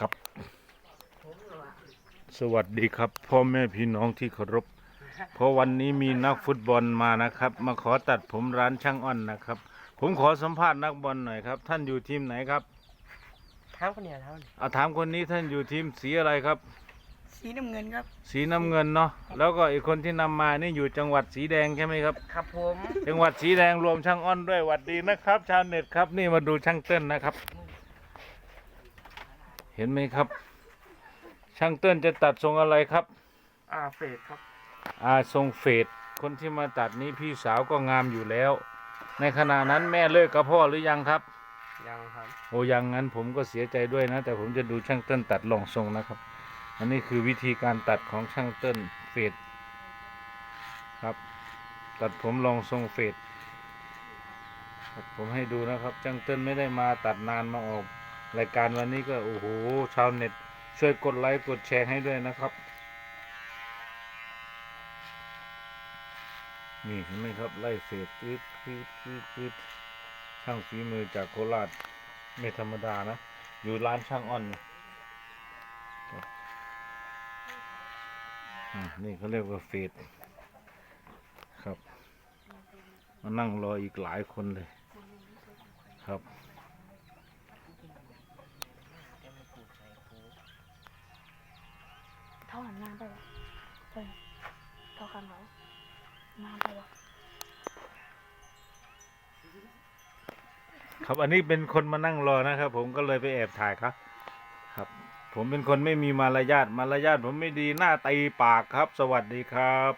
ครับ สวัสดีครับพ่อแม่พี่น้องที่เคารพเพราะวันนี้มีนักฟุตบอลมานะครับ มาขอตัดผมร้านช่างอ้อนนะครับ ผมขอสัมภาษณ์นักบอลหน่อยครับ ท่านอยู่ทีมไหนครับเท้าคนเดียวเท้านี่เอาถามคนนี้ท่านอยู่ทีมสีอะไรครับ สีน้ำเงินครับ สีน้ำเงินเนาะแล้วก็อีกคนที่นำมานี่อยู่จังหวัดสีแดงใช่ไหมครับ ครับผมจังหวัดสีแดงรวมช่างอ้อนด้วยหวัดดีนะครับ ชาวเน็ตครับนี่มาดูช่างเติ้ลนะครับ เห็นไหมครับ ช่างเติ้ลจะตัดทรงอะไรครับอ่าเฟดครับ อาทรงเฟดคนที่มาตัดนี้พี่สาวก็งามอยู่แล้ว ในขณะนั้นแม่เลิกกับพ่อหรือยังครับ ยังครับ โอ้ยังงั้นผมก็เสียใจด้วยนะ แต่ผมจะดูช่างเติ้ลตัดลองทรงนะครับ อันนี้คือวิธีการตัดของช่างเติ้ลเฟดครับ ตัดผมลองทรงเฟดครับผมให้ดูนะครับช่างเติ้ลไม่ได้มาตัดนานมาออก รายการวันนี้ก็ โอ้โห ชาวเน็ต ช่วยกดไลค์ กดแชร์ให้ด้วยนะครับ นี่เห็นไหมครับ ไล่เฟดปืดปืดปืดปืดช่างฝีมือจากโคราชไม่ธรรมดานะ อยู่ร้านช่างอ้อนนี่เขาเรียกว่าเฟดครับ มานั่งรออีกหลายคนเลยครับ ไปวะไปเท่าคันเขาหน้าไปวะครับอันนี้เป็นคนมานั่งรอนะครับ ผมก็เลยไปแอบถ่ายครับ ครับ ผมเป็นคนไม่มีมารยาทมารยาทผมไม่ดีหน้าตีปากครับ สวัสดีครับ